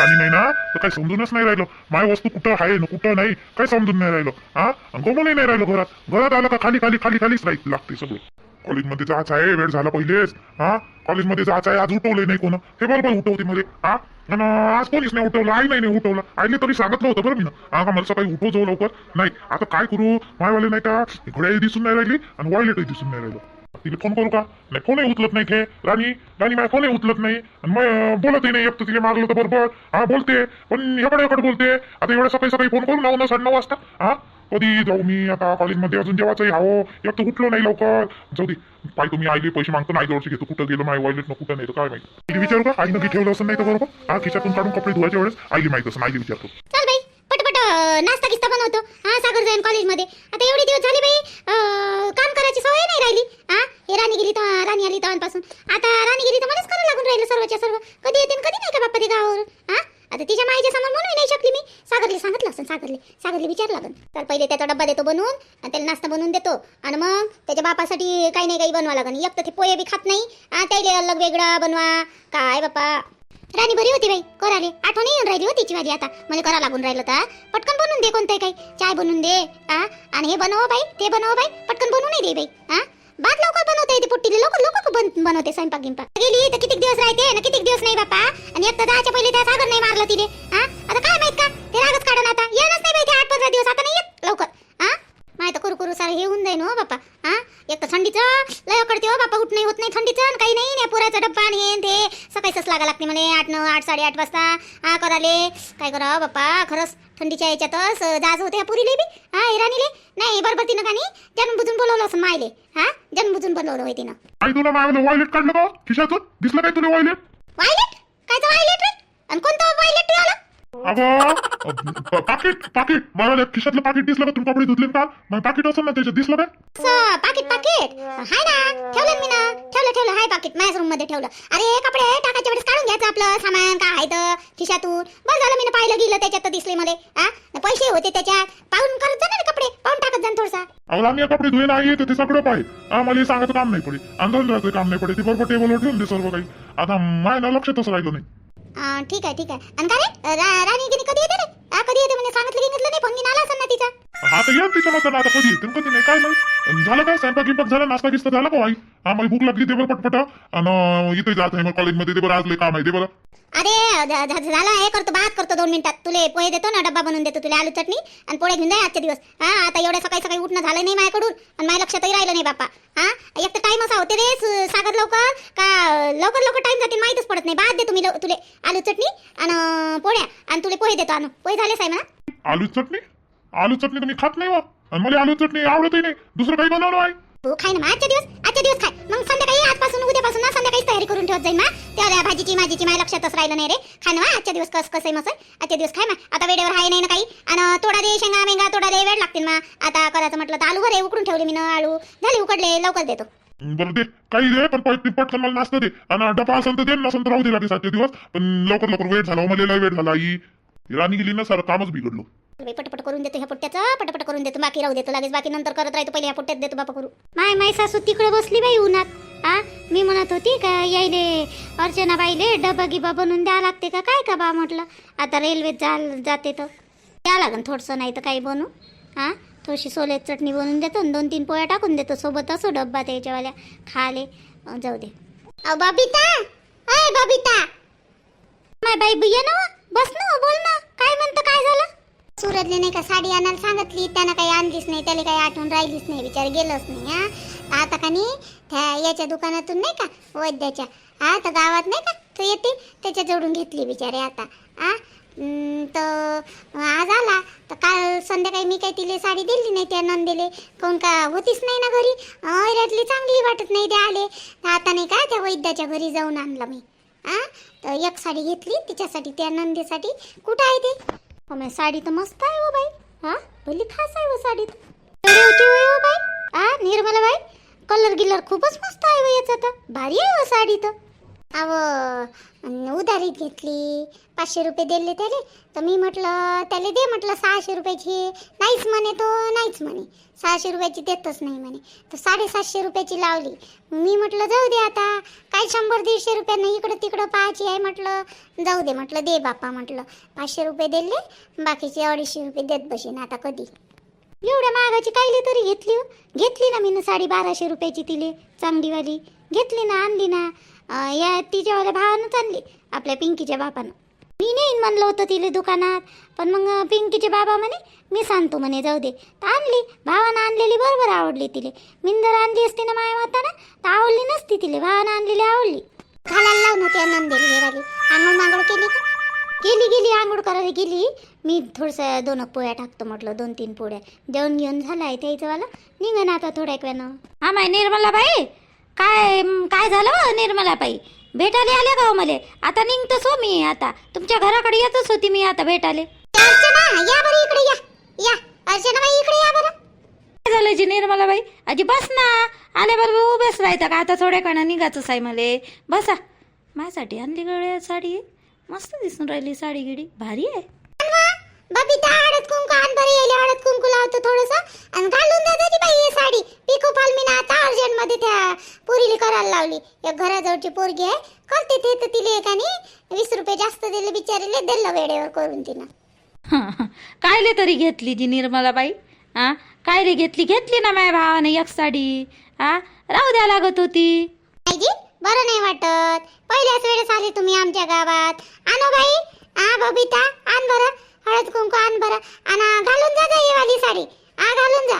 राणी नाही ना? तर काही समजूनच नाही राहिलं. माय वस्तू कुठं आहे ना कुठं नाही काही समजून नाही राहिलं. हा? गमनही नाही राहिलं घरात. घरात आलं का खाली खाली खाली खालीच राहील लागते सगळं. कॉलेजमध्ये जायचं आहे वेळ झाला पहिलेच. हा? कॉलेजमध्ये जायचं आहे आज उठवलंय नाही कोण. हे बरोबर उठवते मध्ये हा? आणि आज कोणीच नाही उठवलं आई नाही नाही उठवलं. आईने तरी सांगितलं होतं बरं मी ना. हा का मला सकाळी उठव जाऊ लवकर? नाही. आता काय करू? मायवाले नाही का घड्याळी दिसून नाही राहिली आणि वॉयलेटही दिसून नाही राहिलं. तिला फोन करू का? नाही फोनही उचलत नाही ते. राणी राणी माझा फोनही उचलत नाही. आणि मग बोलतही नाही. एक तर तिला मागलं तर बरोबर. हा बोलते. पण एवढं एकडे बोलते. आता एवढ्या सकाळी सकाळी फोन करू नऊ साडे नऊ वाजता. हा? कधी जाऊ मी आता कॉलेजमध्ये अजून जेवायचंही हवं हो. एक तर उठलो नाही लवकर. जाऊ दे. पाय तुम्ही आईले पैसे मागतो. नाही जवळचे घेतो. कुठं गेलो माझ्या वॉलेट कुठं नाही तर काय माहिती. विचारू का? आईनं ठेवलं असं नाही तर बरोबर. हा खिशातून काढून कपडे धुवायच्या वेळेस आईली माहीत असं आईली विचारतो. चल नाश्ता किस्ता बनवतो. हा सागर जाईन कॉलेजमध्ये आता एवढे दिवस झाले बाई काम करायची सवय नाही राहिली. हा हे राणी गेली तर राणी आली तवांपासून आता राणी गेली तर मलाच करायला लागून राहिलं सर्वच्या सर्व. कधी येते कधी नाही का बाप्पा ते गावावर हा? आता तिच्या माईच्या समोर म्हणून नाही शकली मी. सागरले सांगितलं असं सागरले. सागरले विचार लागन तर पहिले त्याचा डब्बा देतो बनवून आणि त्याला नाश्ता बनवून देतो. आणि मग त्याच्या बापासाठी काही नाही काही बनवा लागन. एक तर ते पोहे बी खात नाही. हा त्याला अलग वेगळा बनवा. काय बाप्पा? राणी बरी होती बाई कराले. आठवण येऊन राहिली हो तिची माझी आता. मला करा लागून राहिलं तर. पटकन बनवून दे कोणतंही काही. चाय बनवून दे हा आणि हे बनव हो बाई ते बनव हो बाई. पटकन बनवून दे बाई हा भात लवकर बनवता येते पुट्टीले. लवकर लवकर बन बनवते स्वयंपाक गिंपाक. गेली तर किती दिवस राहते? ना किती दिवस नाही बापा? आणि एक तर पहिले त्या सागर नाही मारलं तिने हा आता काय माहीत का? ते रागच काढून आता. येणच नाही बाई ते आठ पंधरा दिवस. आता नाही येत लवकर. हा माहीत करू करू सारं हे होऊन जाईन हो बापा. हा? एक तर थंडीचं लय कडते हो बापा उठ नाही होत नाही थंडीचं आणि काही नाही नाही पुराचा डब्बा आणि हे न ते. सकाळीच लागा लागते मला आठ नऊ आठ साडेआठ वाजता. हा कराले. काय करा बापा? खरंच थंडीच्या याच्यातच जाज होते पुरीले बी. हा इराणीले नाही बरोबर तिनं का नाही? जन्म बुजून बोलवलं असं मायले. हा? जन्म बुजून बनवलं होय तिनं. आई तुला वॉयलेट काढलं का खिशातून? दिसलं काय तुला वॉयलेट वायलेट कायचं वायलेट आणि कोणतं वायलेट आलं अगं. प- पाकिट पाकिट. मला खिशातलं पाकिट दिसलं का तुम्ही कपडे धुतले का मग पाकिट असेल ना त्याच्यात दिसलं काय असं पाकिट पाकिट. हाय ना. ठेवलं मी ना. ठेवलं ठेवलं. हाय पाकिट. माझ्या रूममध्ये ठेवलं. अरे कपडे टाकायच्या वेळेस काढून घ्यायचं आपलं सामान. काय आहे तर खिशातून. बरं झालं मी पाहिलं गेलं त्याच्यात तर दिसले मला. हा पैसे होते त्याच्यात. पाहून करत जा ना रे कपडे. पाहून टाकत जा ना थोडसा. अगं आम्ही हे कपडे धुये नाही ते सगळं पाहिजे हे सांगायचं काम नाही पडे. अंदाज काम नाही पडे. ते बरोबर टेबलवर ठेवून दे सर्व काही. आता माय ना लक्षातच राहिलं नाही. ठीक आहे ठीक आहे. आणि का रे? रा- राणी गिनी कधी येते रे? कधी येते? म्हणजे सांगितलं गिंगितलं नाही फोन मी आला असेल ना तिचा. हा तर येईल तिच्या मतानं आता कधी? येते आणि कधी नाही काय नाही झालं काय? स्वयंपाक गिंपाक झाला? नाश्ता गिस्ता झाला का आई मला भूक लागली ते बरं पटपट आणि इथे जात आहे मग कॉलेजमध्ये. ते बरं आज लय काम आहे ते बरं. अरे झ- झ- झालं हे करतो भात करतो दोन मिनिटात. तुले पोहे देतो ना डब्बा बनवून देतो तुला आलू चटणी आणि पोळे घेऊन जाय आजचे दिवस. हा आता एवढ्या सकाळी सकाळी उठणं झालं नाही माझ्याकडून आणि माझ्या लक्षातही राहिलं नाही बापा हा एक तर टाइम असा होते रे सु- सागर लवकर का लवकर लवकर टाइम जाते माहीतच पडत नाही. भात देतो मी लव- तुले आलू चटणी आणि पोळ्या आणि तुले पोहे देतो आणू. पोहे झाले साहेब ना आलू चटणी? आलू चटणी तर मी खात नाही वा आणि मला आलू चटणी आवडतही नाही. दुसरं काही बनवलं आहे? तू खाय ना मग आजच्या दिवस आजच्या दिवस खाय. मग संध्याकाळी आजपासून उद्यापासून ना संध्याकाळी तयारी करून ठेवत जाईल ना त्या भाजीची माझीची माझ्या लक्षातच राहिलं नाही रे. खाय ना आजच्या दिवस कस कसं मग आजच्या दिवस खाय मग आता वेळेवर आहे नाही ना काही. आणि थोडा दे शेंगा मेंगा थोडा दे वेळ लागतील मग आता करायचं म्हटलं तर आलू भरे उकडून ठेवले मी ना आलू. झाले उकडले लवकर देतो. बरं दे. काही दे पण पट- पटकन मला नाश्ता दे. आणि डबा असेल तर दे नसेल तर राहू दे लागेल सातचे दिवस. पण लवकर लवकर वेळ झाला हो, मला वेळ झाला आई. राणी गेली ना सारं कामच बिघडलो. बाई, पटपट करून देतो ह्या पुट्ट्याचं पटपट करून देतो. बाकी राहू देतो लगेच बाकी नंतर करत राहतो. पहिले ह्या पुट्ट्यात देतो बापा करू. माय माय सासू तिकडे बसली बाई उन्हात. आ? मी म्हणत होती का यायले अर्चना बाईले डबा गिबा बनवून द्या लागते का? काय का बा म्हटलं. आता रेल्वेत जा जाते तर. द्या लागन थोडंसं नाही तर काही बनवू हा थोडीशी सोल्याची चटणी बनवून देतो आणि दोन तीन पोळ्या टाकून देतो. सोबत असो डब्बा त्याच्यावाल्या. खाले. जाऊ दे. अहो बाबिता! अय बबिता! माय बाई ये ना बस ना बोल ना. काय म्हणतं काय झालं? सूरजने नाही का साडी आणायला सांगितली. त्यानं काही आणलीच नाही त्याला काही आठवण राहिलीच नाही विचार गेलंच नाही हा. आता का नाही त्या याच्या दुकानातून नाही का वैद्याच्या हा तर गावात नाही का तो येते त्याच्या जोडून घेतली बिचारे आता हा. तर आज आला तर काल संध्याकाळी मी काही तिले साडी दिली नाही त्या नंदेले. कोण का होतीच नाही ना घरी? ऐऱ्यातली चांगली वाटत नाही ते आले. आता नाही का त्या वैद्याच्या घरी जाऊन आणलं मी. आ? तर एक साडी घेतली तिच्यासाठी त्या नंदेसाठी. कुठं आहे ते? हो मग साडी तर मस्त आहे हो बाई. हा? भली खास आहे हो साडी तर. हो बाई हा निर्मला बाई कलर गिलर खूपच मस्त आहे हो याचा तर. भारी आहे हो साडी तर. अव अन उधारीत घेतली पाचशे रुपये दिले त्याले. तर मी म्हटलं त्याला दे म्हटलं सहाशे रुपयाची. नाहीच म्हणे तो नाहीच म्हणे. सहाशे रुपयाची देतच नाही म्हणे. तर साडेसातशे रुपयाची लावली. मी म्हटलं जाऊ दे आता. काय शंभर दीडशे रुपयानं इकडं तिकडं पाहायची आहे म्हटलं. जाऊ दे म्हटलं दे बापा म्हटलं. पाचशे रुपये दिले बाकीचे अडीचशे रुपये देत बसेन आता कधी. एवढ्या महागाची कायली तरी घेतली हो? घेतली ना मी साडी बाराशे रुपयाची तिले चांगलीवाली घेतली ना आणली ना. या तिच्यावाल्या भावानंच आणली आपल्या पिंकीच्या बापानं. मी नेईन म्हणलं होतं तिले दुकानात पण मग पिंकीचे बाबा म्हणे मी सांगतो म्हणे जाऊ दे. तर आणली भावानं आणलेली बरोबर आवडली तिले. मी जर आणली असती ना माया माताना तर आवडली नसती तिले. भावानं आणलेली आवडली. घालायला लावून होती नंदेली गेली आंघोळ मांगोळ केली का? गेली गेली आंघोळ करायला गेली. मी थोडंसं दोन पोळ्या टाकतो म्हटलं दोन तीन पोळ्या. जेवण घेऊन झालाय त्याचं वाला. निघन आता थोड्या वेळानं. हा माय निर्मलाबाई काय काय झालं हो निर्मलाबाई? भेटायला आले का हो मले? आता निघतोच हो मी आता. तुमच्या घराकडे येतच होती मी आता भेटाले अर्चना या बरं इकडे या. या. अर्चना बाई इकडे या बरं. काय झालं जी आजी बस ना. आले बरोबर उभेच राहता का? आता थोड्या काळा निघायचंच आहे मले. बसा. माझ्यासाठी आणली गळ्या साडी. मस्त दिसून राहिली साडी गिडी. भारी आहे. बबिता हळद कुंकू आण बरं यायला. हळद कुंकू लावतो थोडस. आणि घालून जा त्याची बाई एक घराजवळची पोरगी आहे. करते ते तर तिले नाही वीस रुपये जास्त दिले बिचारीले दिलं वेळेवर करून तिनं. कायले तरी घेतली जी निर्मलाबाई? हा कायले घेतली? घेतली ना माझ्या भावाने एक साडी. हा राहू द्या लागत होती. नाही जी बरं नाही वाटत. पहिल्याच वेळेस आले तुम्ही आमच्या गावात. आणो बाई. आ बबिता आण बरं. हळद कुंकू आण बरं. आणि घालून जा जा ही वाली साडी. आ घालून जा.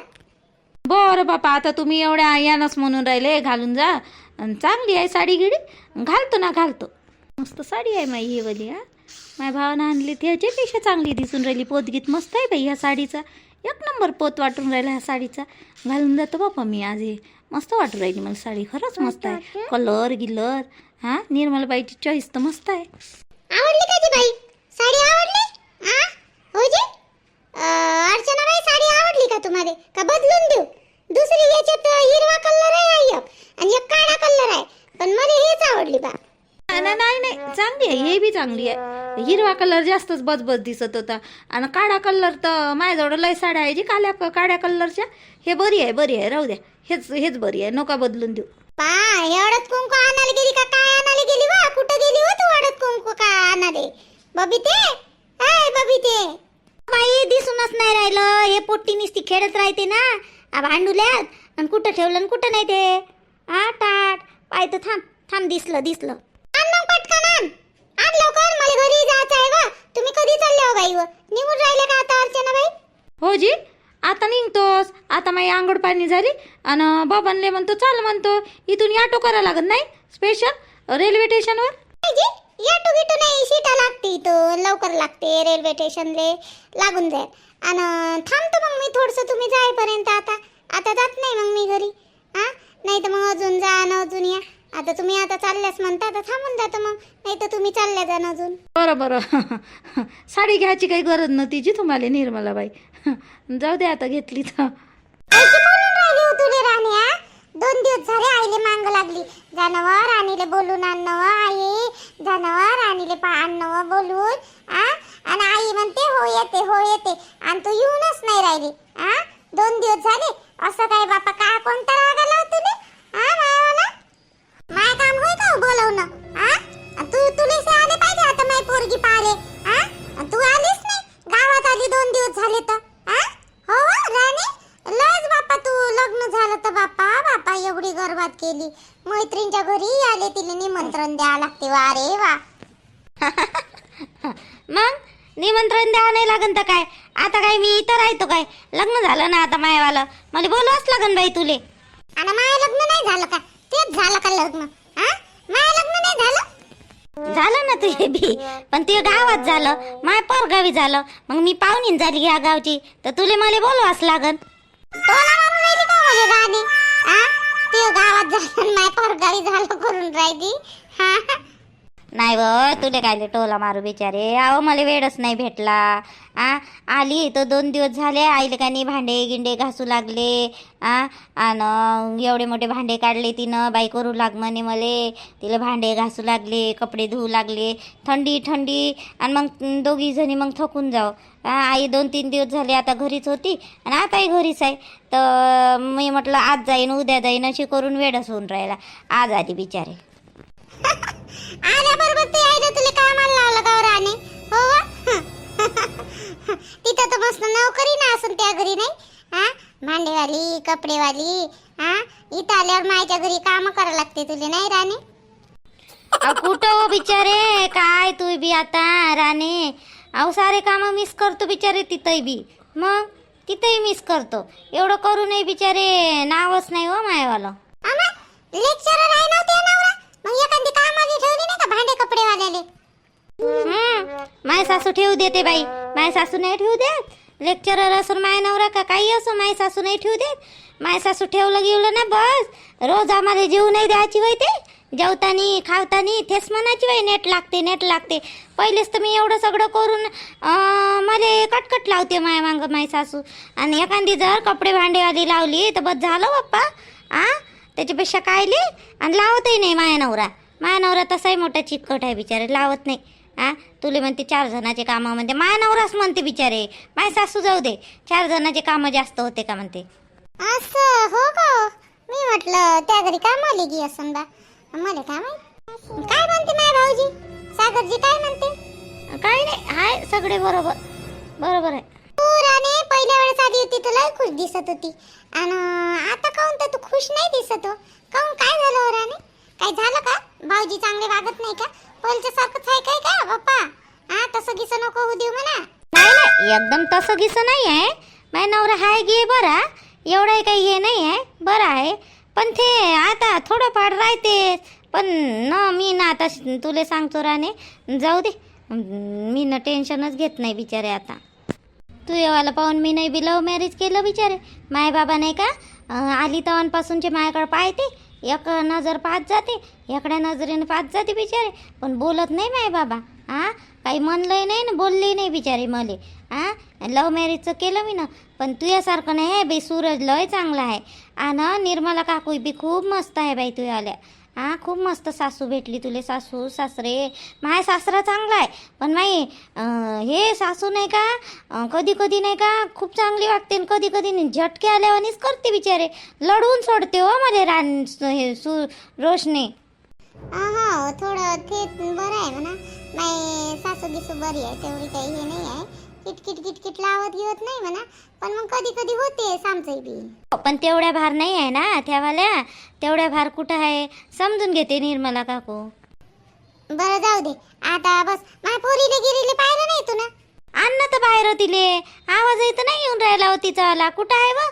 बरं बापा आता तुम्ही एवढ्या यानच म्हणून राहिले. घालून जा. अन चांगली आहे साडी गिडी. घालतो ना घालतो. मस्त साडी आहे माई ही वाली हा. माझ्या भावानं आणली त्याच्यापेक्षा चांगली दिसून राहिली. पोतगीत मस्त आहे बाई ह्या साडीचा. एक नंबर पोत वाटून राहिला ह्या साडीचा. घालून जातो बापा मी आज हे. मस्त वाटून राहिली मला साडी. खरंच मस्त आहे. कलर गिलर हा. निर्मलबाईची चॉईस तर मस्त आहे. आवडली का ती बाई? साडी आवडली? आ? हो जी? अर्चना बाई साडी आवडली का तुम्हाला का बदलून देऊ? दुसरी याच्यात हिरवा कलर आहे एक आणि एक काळा कलर आहे. पण मला हेच आवडली बा. नाही नाही नाही. चांगली आहे हे बी चांगली आहे. हिरवा कलर जास्तच बजबज दिसत होता. आणि काळा कलर तर माझ्याजवळ लय साड्या आहे जी काळ्या काळ्या कलरच्या हे बरी आहे बरी आहे. राहू द्या. हेच हेच बरी आहे. नका बदलून देऊ. पा हळद कुंकू आणायला गेली का? काय आणायला गेली वा कुठं गेली हो तू हळद कुंकू का आणाले बबिते? हाय बबिते. बाई दिसूनच नाही राहिलं. हे पोट्टी निसती खेळत राहते ना. भांडुल्यात आणि कुठं ठेवलं आणि कुठं नाही ते? आ टाट पाय तर थांब थांब दिसलं दिसलं. लवकर मला घरी जायचं आहे वा तुम्ही कधी चालले हो व निघून राहिले का आता अर्चना बाई? हो जी आता निघतोस. आता माझी आंघोळ पाणी झाली. आणि बाबांले म्हणतो चाल म्हणतो. इथून ऑटो करायला लागत नाही? स्पेशल रेल्वे स्टेशनवर याटू गिटू नाही. सीटा लागते इथं. लवकर लागते रेल्वे स्टेशनले लागून जाईल. आणि थांबतो मग मी थोडंसं तुम्ही जाईपर्यंत आता. आता जात नाही मग मी घरी. हा नाही तर मग अजून जा आणि अजून या. आता तुम्ही आता चालल्यास म्हणता तर थांबून जातो मग. नाही तर तुम्ही चालल्या जा ना अजून. बरं बरं. साडी घ्यायची काही गरज नव्हती जी तुम्हाला निर्मलाबाई. जाऊ दे आता घेतली तर. राहिली हो तुले राणी हा दोन दिवस झाले आईले मांग लागली. जानवर राणीले बोलून आणणं आई. जानवर राणीले पा आणणं बोलून आ? आणि आई म्हणते हो येते हो येते. आणि तू येऊनच नाही राहिली आ? दोन दिवस झाले असं काय बापा का कोणता राग आला हो तुले? मायावाला? माय काम होय का हो बोलवणं? हा तू तुले आले पाहिजे आता माय पोरगी पाहिले हा तू आलीस नाही? गावात आली दोन दिवस झाले तर हो, हो राणी? लयच बापा तू लग्न झालं तर बापा बापा एवढी गर्भात केली. मैत्रीणच्या घरी आले तिला निमंत्रण द्यावं लागते वा रे वा. मग? निमंत्रण द्यावं नाही लागन तर काय? आता काय मी इथं राहतो काय? लग्न झालं ना आता मायावालं. मला बोलवाच लागन बाई तुले. आणि माय लग्न नाही झालं का? तेच झालं का लग्न? हा माय लग्न नाही झालं? झालं ना तुझे बी. पण ते गावात झालं. माय परगावी झालं. मग मी पाहुणीन झाली या गावची. तर तुले मला बोलवाच लागन. ते गावात झालं माय परगावी झालं करून राहिली. हा. नाही व तुले काय टोला मारू बिचारे? अहो मला वेळच नाही भेटला. आ आली तर दोन दिवस झाले आईले का नाही भांडे गिंडे घासू लागले. आ आणि एवढे मोठे भांडे काढले तिनं बाई करू लाग म्हणे मले. तिला भांडे घासू लागले कपडे धुवू लागले. थंडी थंडी आणि मग दोघी जणी मग थकून जाऊ. आई दोन तीन दिवस झाले आता घरीच होती आणि आताही घरीच आहे. तर मी म्हटलं आज जाईन उद्या जाईन अशी करून वेळच होऊन राहिला. आज आली बिचारे. आल्याबरोबर ते आईला तुला कामाला लावलं राणे हो वा? तिथं तर मस्त नोकरी ना असून त्या घरी नाही. हा भांडेवाली कपडेवाली हा इथं आल्यावर मायच्या घरी काम करावं लागते तुला नाही राणे? अहो कुठं हो बिचारे? काय तू बी आता राणे? अहो सारे कामं मिस करतो बिचारे तिथंही बी. मग? तिथंही मिस करतो. एवढं करू नये बिचारे. नावच नाही हो मायवालं. आमा लेक्चरर आहे नव्हते नवरा मग एखादी कामाची ठेवली नाही का? भांडे कपडेवाल्याले हम्म माय सासू ठेवू देते बाई. माय सासू नाही ठेवू देत. लेक्चरर असून माय नवरा का काही असो माय सासू नाही ठेवू देत. माय सासू ठेवलं गेवलं ना बस. रोज आम्हाला जेवू नाही द्यायची वय ते. जेवतानी खावतानी तेच म्हणायची वय नेट लागते नेट लागते. पहिलेच तर मी एवढं सगळं करून मला कटकट लावते माय मांग माय सासू. आणि एखादी जर कपडे भांडेवाली लावली तर बस झालं बाप्पा आ? त्याच्यापेक्षा कायली आणि लावतही नाही माया नवरा. माया नवरा तसाही मोठा चिकट आहे बिचारे लावत नाही. आ? तुले म्हणते चार जणाचे कामं म्हणते. माया नवराच म्हणते बिचारे. माय सासू जाऊ दे. चार जणाचे कामं जास्त होते का म्हणते. असं? हो का? मी म्हटलं त्या घरी कामाला गी असं बा मला काय माहीत? काय म्हणते माय भाऊजी? सागरजी काय म्हणते? काही नाही. हाय सगळे बरोबर. बरोबर आहे. आधी होती तर लय खुश दिसत होती. आणि आता काहून तर तू खुश नाही दिसत हो? काहून काय झालं हो काय झालं का? भाऊजी चांगले वागत नाही का? पहिलच्या सारखंच आहे काय का बाप्पा हा तसं गिसं नको होऊ देऊ म्हणा. नाही नाही एकदम तसं गिसं नाही आहे. माझ्या नवरा हाय गे बरा. एवढं काही हे नाही आहे. बरं आहे. पण ते आता थोडंफार राहते. पण न मी ना आता तुले सांगतो राणे. जाऊ दे. मी ना टेन्शनच घेत नाही बिचारे आता. तू येवाला पाहून मी नाही बी लव्ह मॅरेज केलं बिचारे. माय बाबा नाही का अं, आली तवांपासूनचे माझ्याकडे पाहते एक नजर पाहत जाते एकडे नजरेने पाहत जाते बिचारे. पण बोलत नाही माय बाबा काही म्हणलंही नाही ना बोलले नाही बिचारे मले आ? लव्ह मॅरेजचं केलं मी ना पण तुझ्यासारखं नाही आहे बाई सूरज लय चांगला आहे. आणि निर्मला काकू बी खूप मस्त आहे बाई तुझ्यावाल्या. हा खूप मस्त सासू भेटली तुले सासू सासरे. माय सासरा चांगला आहे. पण माई हे सासू नाही का कधी कधी नाही का खूप चांगली वागते आणि कधी कधी नाही झटके आल्यावानीच करते बिचारे. लढवून सोडते हो मध्ये रान हे सु रोशने. हो थोडं ते बरं आहे म्हणा. नाही सासू गिसू बरी आहे तेवढी काही हे नाही आहे. किटकिट किटकिट लावत घेत नाही म्हणा. पण मग कधी कधी होते सामचंही बी. पण तेवढ्या भार नाही आहे ना त्यावाल्या. तेवढ्या भार कुठं आहे? समजून घेते निर्मला काकू. बरं जाऊ दे. आता बस. माझ्या पोरीले गिरीले पाहिलं नाही तू ना. अन्न तर बाहेर तिले. आवाज येत नाही येऊन राहिला हो तिचा आला कुठं आहे व?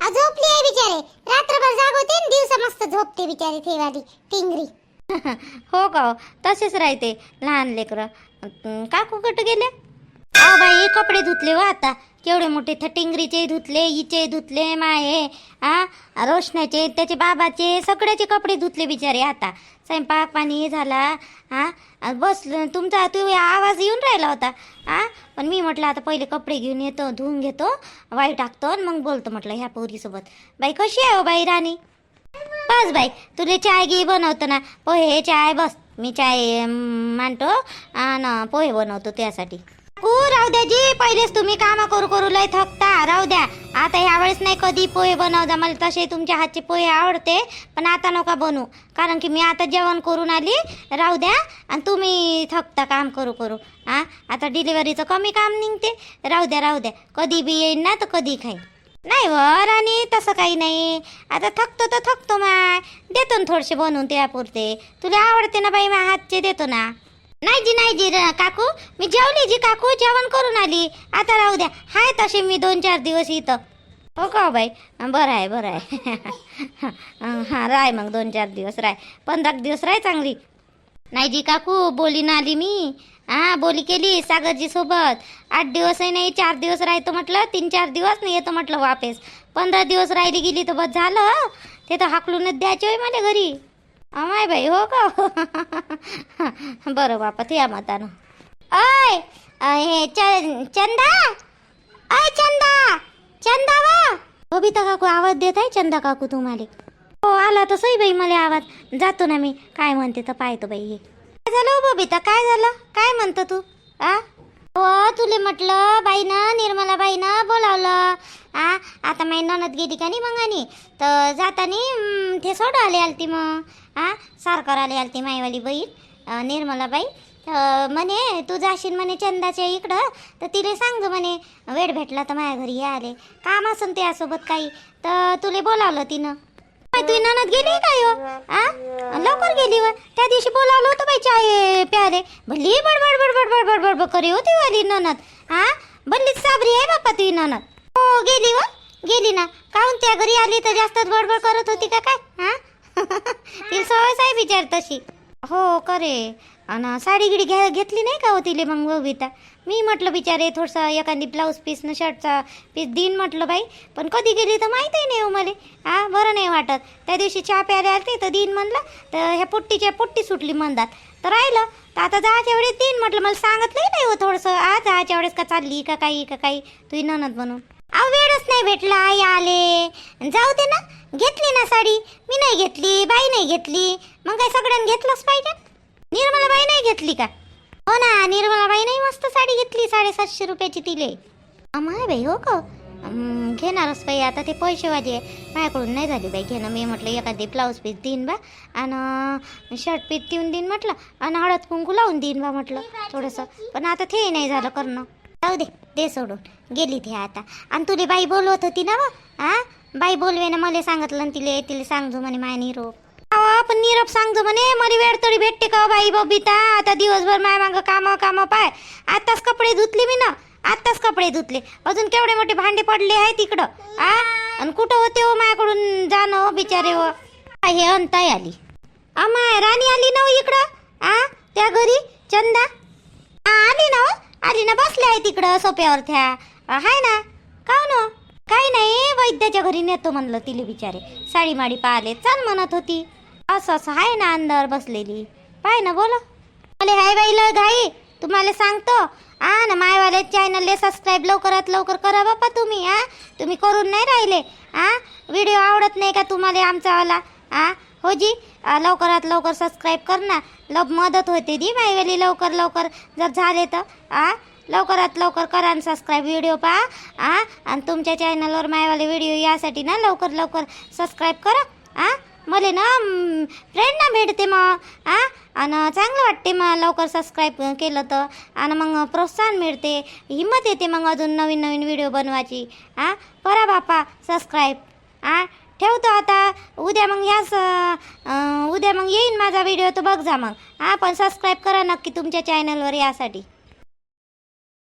आ, झोपली आहे बिचारे. रात्रभर जागवते आणि दिवसा मस्त झोपते बिचारी थेवाली टिंगरी. हो का हो? तसेच राहते लहान लेकरं. अं, काकू कुठं गेले अहो बाई कपडे धुतले व आता. केवढे मोठे थटिंगरीचे धुतले हिचे धुतले माये. आ? रोशनाचे त्याचे बाबाचे सगळ्याचे कपडे धुतले बिचारे आता. स्वयंपाक पाणी झाला. हा बस तुमचा तू आवाज येऊन राहिला होता. आ? पण मी म्हटलं आता पहिले कपडे घेऊन येतो धुवून घेतो वाई टाकतो आणि मग बोलतो म्हटलं ह्या पोरीसोबत. बाई कशी आहे हो बाई राणी? बस बाई तुले चाय घे बनवतो ना. पोहे चाय बस. मी चाय मांडतो आणि पोहे बनवतो त्यासाठी. कू राहू द्या जी पहिलेच तुम्ही कामं करू करू लय थकता. राहू द्या. आता ह्यावेळेस नाही कधी पोहे बनवता. मला तसे तुमच्या हातचे पोहे आवडते पण आता नका बनवू. कारण की मी आता जेवण करून आली. राहू द्या. आणि तुम्ही थकता काम करू करू. हां आता डिलिव्हरीचं कमी काम निघते. राहू द्या राहू द्या. कधी बी येईन ना तर कधी खाईन. नाही वर आणि तसं काही नाही. आता थकतो तर थकतो माय. देतो ना थोडेसे बनवून त्यापुरते. तुला आवडते ना बाई मा हातचे देतो ना. नाही जी नाही जी काकू. मी जेवली जी काकू. जेवण करून आली. आता राहू द्या. हाय तसे मी दोन चार दिवस इथं. हो का हो बाई? बरं आहे बरं आहे. हां राय मग दोन चार दिवस राय. पंधरा दिवस राय चांगली. नाही जी काकू बोली ना आली मी. हा बोली केली सागरजी सोबत. आठ दिवसही नाही चार दिवस राहतो म्हटलं. तीन चार दिवस नाही येतो म्हटलं वापस. पंधरा दिवस राहिली गेली तर बस झालं. ते तर हाकलूनच द्यायचे होय मला घरी. अमाय बाई हो का हो? बरं बापा त्या मतानं. अय हे च- चंदा? अय चंदा! चंदा वा? बबिता काकू आवाज देत आहे? चंदा काकू तुम्हाला. हो आला तर सई बाई मला आवाज. जातो ना मी. काय म्हणते तर पाहतो बाई हे. काय झालं हो बबिता? काय झालं? काय म्हणतो तू? आ? हो तुले म्हटलं बाईनं निर्मला बाईनं बोलावलं. आ? आता माई ननद गेली का नाही मग आणि तर जातानी हं, ते सोडवाले आले आलती मग. आ? सारकर आले आलती माईवाली बहीण. निर्मलाबाई तर म्हणे तू जाशील म्हणे चंदाच्या इकडं तर तिले सांग म्हणे वेळ भेटला तर माझ्या घरी आले काम असन त्यासोबत काही तर तुले बोलावलं तिनं. काय तुझी ननद गेली काय हो? आ? लवकर गेली व त्या दिवशी बोलावलं होतं बाई चाय प्यारे भली बडबड बडबड बडबड बडबड करी होती वाली ननद हा भल्लीच साबरी आहे बापा तुझी ननद हो गेली व गेली ना? काहून त्या घरी आली तर जास्तच बडबड करत होती का काय? हा ती सवयच आहे विचार तशी. हो करे अन साडी गिडी घ्या घेतली नाही का होतीले मग बबिता मी म्हटलं बिचारे थोडसा एखादी ब्लाऊज पीस न शर्टचा पीस देईन म्हटलं बाई. पण कधी गेली तर माहीतही नाही हो मला. हा बरं नाही वाटत. त्या दिवशी चहा प्यायला आलते तर देईन म्हणलं. तर ह्या पुट्टीच्या पुट्टी सुटली म्हणतात. तर राहिलं. तर आता जायच्या वेळेस देईन म्हटलं. मला सांगितलंही नाही हो थोडंसं. आ जायच्या वेळेस का चालली का काही का काही? तुझी ननद म्हणून. अहो वेळच नाही भेटला आई आले. जाऊ दे ना. घेतली ना साडी. मी नाही घेतली बाई नाही घेतली. मग काय सगळ्यांनी घेतलंच पाहिजे? निर्मला बाई नाही घेतली का? हो ना निर्मला बाई नाही मस्त साडी घेतली साडेसातशे रुपयाची तिले. अमाय बाई हो का? घेणारच बाई आता ते पैसेवाली आहे. माझ्याकडून नाही झाली बाई घेणं. मी म्हटलं एखादी ब्लाऊज पीस देईन बा. आणि शर्ट पीस देऊन देईन म्हटलं. आणि हळद कुंकू लावून देईन बा म्हटलं थोडंसं. पण आता ते नाही झालं करणं. जाऊ दे दे सोडून. गेली ती आता. आणि तुले बाई बोलवत होती ना हा बाई बोलवे ना मला सांगितलं आणि तिले तिला सांगजो म्हणे माय निरोप. अहो, आपण निरोप सांगतो म्हणे. मला वेळ तरी भेटते का हो बाई बबिता? आता दिवसभर माय माग काम काम पाय. आताच कपडे धुतले मी ना. आताच कपडे धुतले. अजून केवढे मोठे भांडे पडले आहे तिकडं. आ? आणि कुठं होते हो माझ्याकडून जाणं हो बिचारे हो? हे अंताई आली. अमाय राणी आली ना हो इकडं? आ त्या घरी? चंदा? आली ना हो? हो? ना बसले आहे तिकडं सोप्यावर त्या. हाय ना. का हो ना? काही नाही वैद्याच्या घरी नेतो म्हणलं तिले बिचारे. साडी माडी पाहिले चाल म्हणत होती. असं असं आहे ना अंदर बसलेली. पाय ना बोला. बोले हाय बाईला घाई तुम्हाला सांगतो. आ ना मायवाले चॅनलले सबस्क्राईब लवकरात लवकर करा बापा तुम्ही आ. तुम्ही करून नाही राहिले आ. व्हिडिओ आवडत नाही का तुम्हाला आमचावाला आ. हो जी लवकरात लवकर सबस्क्राईब कर ना. लव मदत होते दी मायवाली लवकर लवकर जर झाले तर आ लवकरात लवकर करा आणि सबस्क्राईब व्हिडिओ पहा आ आणि तुमच्या चॅनलवर मायवाले व्हिडिओ यासाठी ना लवकर लवकर सबस्क्राईब करा आ. मला ना फ्रेंड ना भेटते मग आ. आणि चांगलं वाटते मग लवकर सबस्क्राईब केलं तर आणि मग प्रोत्साहन मिळते. हिंमत येते मग अजून नवीन नवीन व्हिडिओ बनवायची आ. करा बापा सबस्क्राईब आ. ठेवतो आता. उद्या मग ह्याच उद्या मग येईन माझा व्हिडिओ तर बघ जा मग. हा पण सबस्क्राईब करा नक्की तुमच्या चॅनलवर यासाठी.